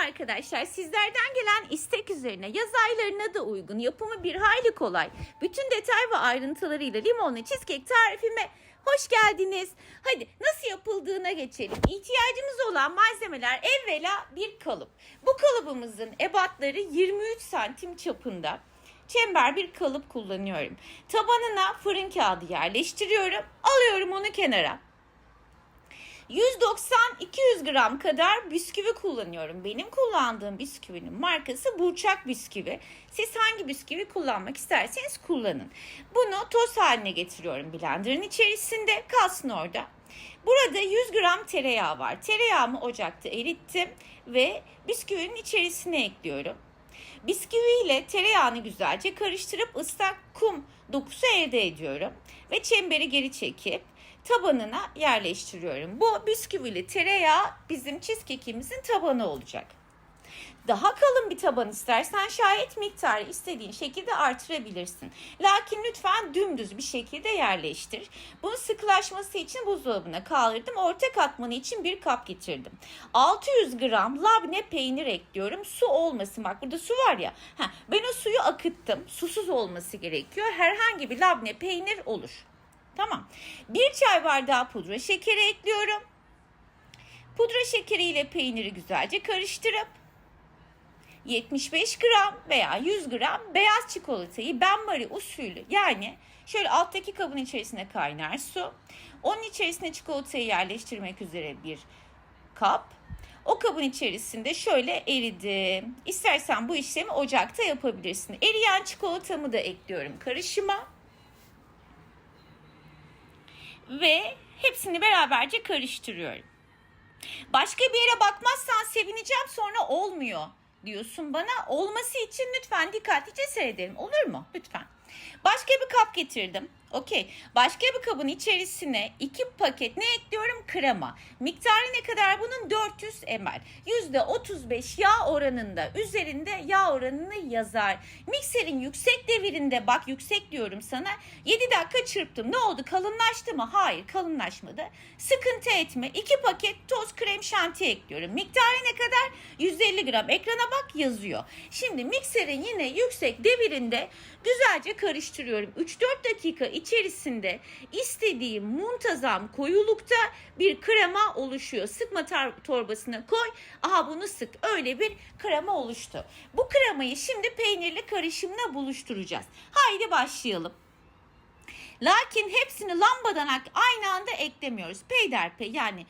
arkadaşlar. Sizlerden gelen istek üzerine yaz aylarına da uygun, yapımı bir hayli kolay. Bütün detay ve ayrıntılarıyla limonlu cheesecake tarifime hoş geldiniz. Hadi nasıl yapıldığına geçelim. İhtiyacımız olan malzemeler evvela bir kalıp. Bu kalıbımızın ebatları 23 santim çapında. Çember bir kalıp kullanıyorum. Tabanına fırın kağıdı yerleştiriyorum. Alıyorum onu kenara. 190-200 gram kadar bisküvi kullanıyorum. Benim kullandığım bisküvinin markası Burçak Bisküvi. Siz hangi bisküvi kullanmak isterseniz kullanın. Bunu toz haline getiriyorum blenderın içerisinde. Kalsın orada. Burada 100 gram tereyağı var. Tereyağımı ocakta erittim ve bisküvinin içerisine ekliyorum. Bisküvi ile tereyağını güzelce karıştırıp ıslak kum dokusu elde ediyorum. Ve çemberi geri çekip tabanına yerleştiriyorum. Bu bisküvili tereyağı bizim cheesecake'imizin tabanı olacak. Daha kalın bir taban istersen şayet miktarı istediğin şekilde artırabilirsin. Lakin lütfen dümdüz bir şekilde yerleştir. Bunun sıkılaşması için buzdolabına kaldırdım. Orta katmanı için bir kap getirdim. 600 gram labne peynir ekliyorum. Su olmasın. Bak burada su var ya. Heh, ben o suyu akıttım. Susuz olması gerekiyor. Herhangi bir labne peynir olur. Tamam. Bir çay bardağı pudra şekeri ekliyorum. Pudra şekeriyle peyniri güzelce karıştırıp 75 gram veya 100 gram beyaz çikolatayı benmari usulü yani şöyle alttaki kabın içerisine kaynar su. Onun içerisine çikolatayı yerleştirmek üzere bir kap. O kabın içerisinde şöyle eridim. İstersen bu işlemi ocakta yapabilirsin. Eriyen çikolatamı da ekliyorum karışıma. Ve hepsini beraberce karıştırıyorum. Başka bir yere bakmazsan sevineceğim sonra olmuyor diyorsun bana. Olması için lütfen dikkatlice seyredelim olur mu? Lütfen. Başka bir kap getirdim. Okey. Başka bir kabın içerisine iki paket ne ekliyorum? Krema. Miktarı ne kadar bunun? 400 ml. %35 yağ oranında. Üzerinde yağ oranını yazar. Mikserin yüksek devirinde bak yüksek diyorum sana. 7 dakika çırptım. Ne oldu? Kalınlaştı mı? Hayır kalınlaşmadı. Sıkıntı etme. 2 paket toz krem şanti ekliyorum. Miktarı ne kadar? 150 gram. Ekrana bak yazıyor. Şimdi mikserin yine yüksek devirinde güzelce karıştırıyorum. 3-4 dakika içerisinde istediğim muntazam koyulukta bir krema oluşuyor. Sıkma torbasına koy. Aha bunu sık. Öyle bir krema oluştu. Bu kremayı şimdi peynirli karışımla buluşturacağız. Haydi başlayalım. Lakin hepsini lambadan aynı anda eklemiyoruz. Peyderpey yani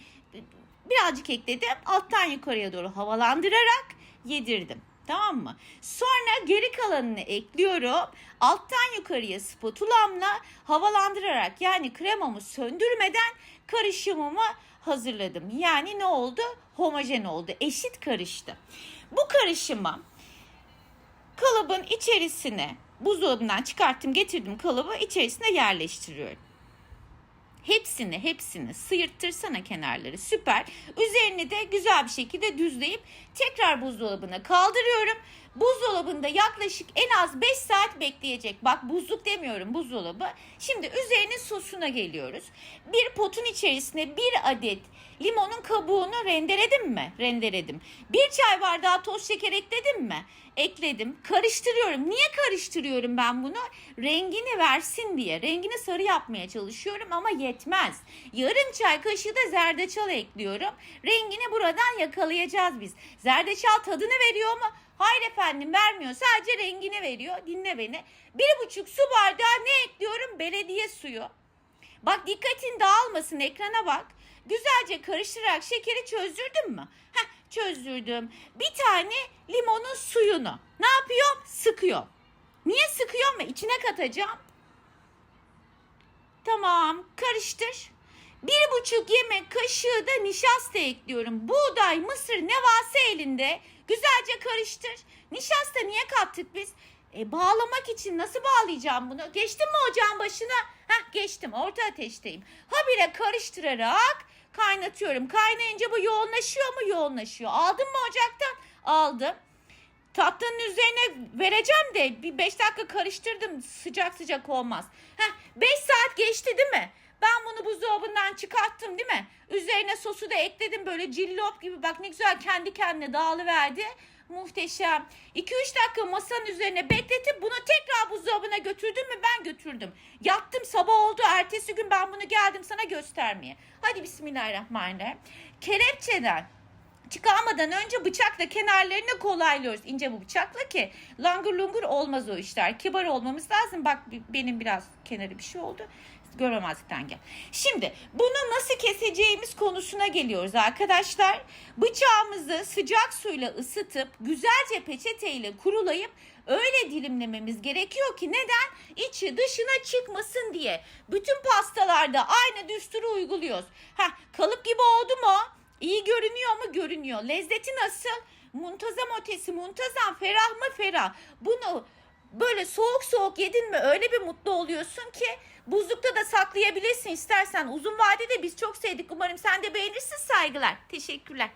birazcık ekledim. Alttan yukarıya doğru havalandırarak yedirdim. Tamam mı? Sonra geri kalanını ekliyorum. Alttan yukarıya spatulamla havalandırarak yani kremamı söndürmeden karışımımı hazırladım. Yani ne oldu? Homojen oldu. Eşit karıştı. Bu karışımı kalıbın içerisine buzdolabından çıkarttım getirdim kalıbı içerisine yerleştiriyorum. Hepsini hepsini sıyırttırsana kenarları süper. Üzerini de güzel bir şekilde düzleyip tekrar buzdolabına kaldırıyorum. Buzdolabında yaklaşık en az 5 saat bekleyecek. Bak buzluk demiyorum buzdolabı. Şimdi üzerinin sosuna geliyoruz. Bir potun içerisine bir adet limonun kabuğunu rendeledim mi? Rendeledim. Bir çay bardağı toz şeker ekledim mi? Ekledim. Karıştırıyorum. Niye karıştırıyorum ben bunu? Rengini versin diye. Rengini sarı yapmaya çalışıyorum ama yetmez. Yarım çay kaşığı da zerdeçal ekliyorum. Rengini buradan yakalayacağız biz. Zerdeçal tadını veriyor mu? Hayır efendim vermiyor. Sadece rengini veriyor. Dinle beni. Bir buçuk su bardağı ne ekliyorum? Belediye suyu. Bak dikkatin dağılmasın ekrana bak. Güzelce karıştırarak şekeri çözdürdün mü? Heh çözdürdüm. Bir tane limonun suyunu ne yapıyorum? Sıkıyorum. Niye sıkıyorum içine katacağım? Tamam karıştır. Bir buçuk yemek kaşığı da nişasta ekliyorum. Buğday, mısır ne varsa elinde. Güzelce karıştır. Nişasta niye kattık biz? E, bağlamak için nasıl bağlayacağım bunu? Geçtim mi ocağın başına? Heh geçtim orta ateşteyim. Habire karıştırarak kaynatıyorum. Kaynayınca bu yoğunlaşıyor mu? Yoğunlaşıyor. Aldın mı ocaktan? Aldım. Tatlının üzerine vereceğim de bir 5 dakika karıştırdım sıcak sıcak olmaz. Heh 5 saat geçti değil mi? Buzdolabından çıkarttım değil mi? Üzerine sosu da ekledim böyle cillop gibi. Bak ne güzel kendi kendine dağılıverdi. Muhteşem. 2-3 dakika masanın üzerine bekletip bunu tekrar buzdolabına götürdüm mü? Ben götürdüm. Yattım sabah oldu. Ertesi gün ben bunu geldim sana göstermeye. Hadi bismillahirrahmanirrahim. Kelepçeden çıkarmadan önce bıçakla kenarlarını kolaylıyoruz. ince bu bıçakla ki langır lungur olmaz o işler. Kibar olmamız lazım. Bak benim biraz kenarı bir şey oldu. Görmemezlikten gel. Şimdi bunu nasıl keseceğimiz konusuna geliyoruz arkadaşlar. Bıçağımızı sıcak suyla ısıtıp güzelce peçeteyle kurulayıp öyle dilimlememiz gerekiyor ki neden? İçi dışına çıkmasın diye. Bütün pastalarda aynı düsturu uyguluyoruz. Heh, kalıp gibi oldu mu? İyi görünüyor mu? Görünüyor. Lezzeti nasıl? Muntazam ötesi, muntazam, ferah mı ferah. Bunu böyle soğuk soğuk yedin mi öyle bir mutlu oluyorsun ki buzlukta da saklayabilirsin istersen. Uzun vadede biz çok sevdik. Umarım sen de beğenirsin saygılar. Teşekkürler.